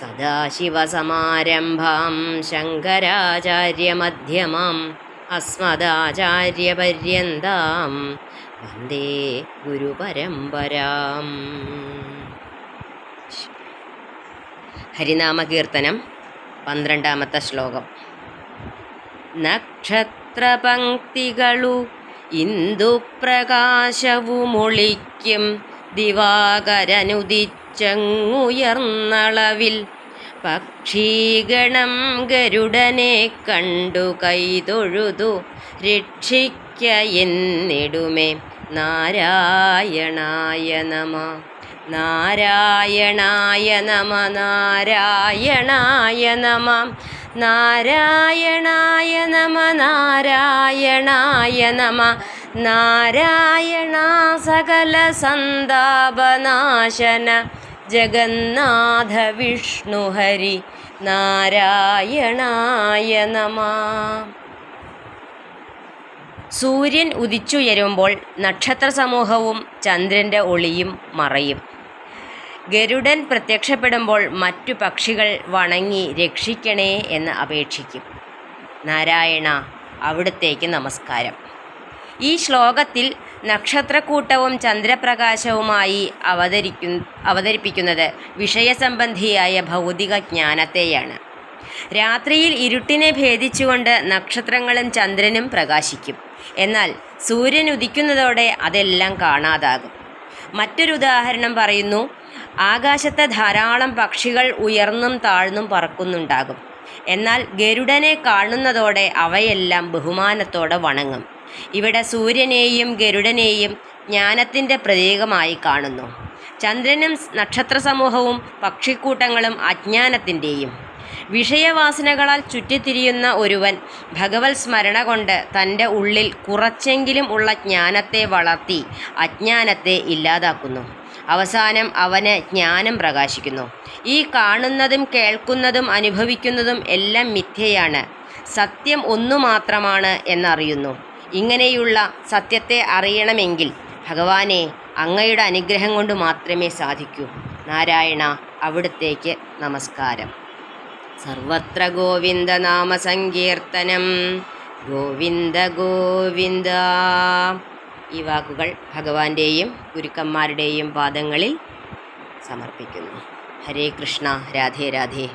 സദാശിവസമാരംഭാം ശങ്കരാചാര്യമധ്യമാം അസ്മദാചാര്യപര്യന്താം വന്ദേ ഗുരുപരമ്പരാം. ഹരിനാമകീർത്തനം പന്ത്രണ്ടാമത്തെ ശ്ലോകം. നക്ഷത്രപങ്ക്തികളു ഇന്ദുപ്രകാശവുമൊളിക്കും ദിവാകരനുദിച്ചങ്ങുയർന്നളവിൽ പക്ഷീഗണം ഗരുഡനെ കണ്ടു കൈതൊഴുതു രക്ഷിക്ക എന്നിടുമേ. നാരായണായ നമ നാരായണായ നമ നാരായണായ നമ നാരായണായ നമ നാരായണായ നമ നാരായണ സകല സന്താപനാശന. ജഗന്നാഥ വിഷ്ണു ഹരി നാരായണായ നമ സൂര്യൻ ഉദിച്ചുയരുമ്പോൾ നക്ഷത്ര സമൂഹവും ചന്ദ്രന്റെ ഒളിയും മറയും. ഗരുഡൻ പ്രത്യക്ഷപ്പെടുമ്പോൾ മറ്റു പക്ഷികൾ വണങ്ങി രക്ഷിക്കണേ എന്ന് അപേക്ഷിക്കും. നാരായണ അവിടുത്തേക്ക് നമസ്കാരം. ഈ ശ്ലോകത്തിൽ നക്ഷത്രക്കൂട്ടവും ചന്ദ്രപ്രകാശവുമായി അവതരിക്കു അവതരിപ്പിക്കുന്നത് വിഷയസംബന്ധിയായ ഭൗതിക ജ്ഞാനത്തെയാണ്. രാത്രിയിൽ ഇരുട്ടിനെ ഭേദിച്ചുകൊണ്ട് നക്ഷത്രങ്ങളും ചന്ദ്രനും പ്രകാശിക്കും. എന്നാൽ സൂര്യൻ ഉദിക്കുന്നതോടെ അതെല്ലാം കാണാതാകും. മറ്റൊരു ഉദാഹരണം പറയുന്നു ആകാശത്തെ ധാരാളം പക്ഷികൾ ഉയർന്നും താഴ്ന്നും പറക്കുന്നുണ്ടാകും. എന്നാൽ ഗരുഡനെ കാണുന്നതോടെ അവയെല്ലാം ബഹുമാനത്തോടെ വണങ്ങും. ഇവിടെ സൂര്യനെയും ഗരുഡനെയും ജ്ഞാനത്തിന്റെ പ്രതീകമായി കാണുന്നു. ചന്ദ്രനും നക്ഷത്ര സമൂഹവും പക്ഷിക്കൂട്ടങ്ങളും അജ്ഞാനത്തിന്റെയും. വിഷയവാസനകളാൽ ചുറ്റിത്തിരിയുന്ന ഒരുവൻ ഭഗവത് സ്മരണ കൊണ്ട് തന്റെ ഉള്ളിൽ കുറച്ചെങ്കിലും ഉള്ള ജ്ഞാനത്തെ വളർത്തി അജ്ഞാനത്തെ ഇല്ലാതാക്കുന്നു. അവസാനം അവന് ജ്ഞാനം പ്രകാശിക്കുന്നു. ഈ കാണുന്നതും കേൾക്കുന്നതും അനുഭവിക്കുന്നതും എല്ലാം മിഥ്യയാണ്. സത്യം ഒന്നു മാത്രമാണ് എന്നറിയുന്നു. ഇങ്ങനെയുള്ള സത്യത്തെ അറിയണമെങ്കിൽ ഭഗവാനെ അങ്ങയുടെ അനുഗ്രഹം കൊണ്ട് മാത്രമേ സാധിക്കൂ. നാരായണ അവിടുത്തേക്ക് നമസ്കാരം. സർവത്ര ഗോവിന്ദ നാമ സങ്കീർത്തനം ഗോവിന്ദ ഗോവിന്ദ. ഈ വാക്കുകൾ ഭഗവാന്റെയും ഗുരുക്കന്മാരുടെയും പാദങ്ങളിൽ സമർപ്പിക്കുന്നു. ഹരേ കൃഷ്ണ രാധേ രാധേ.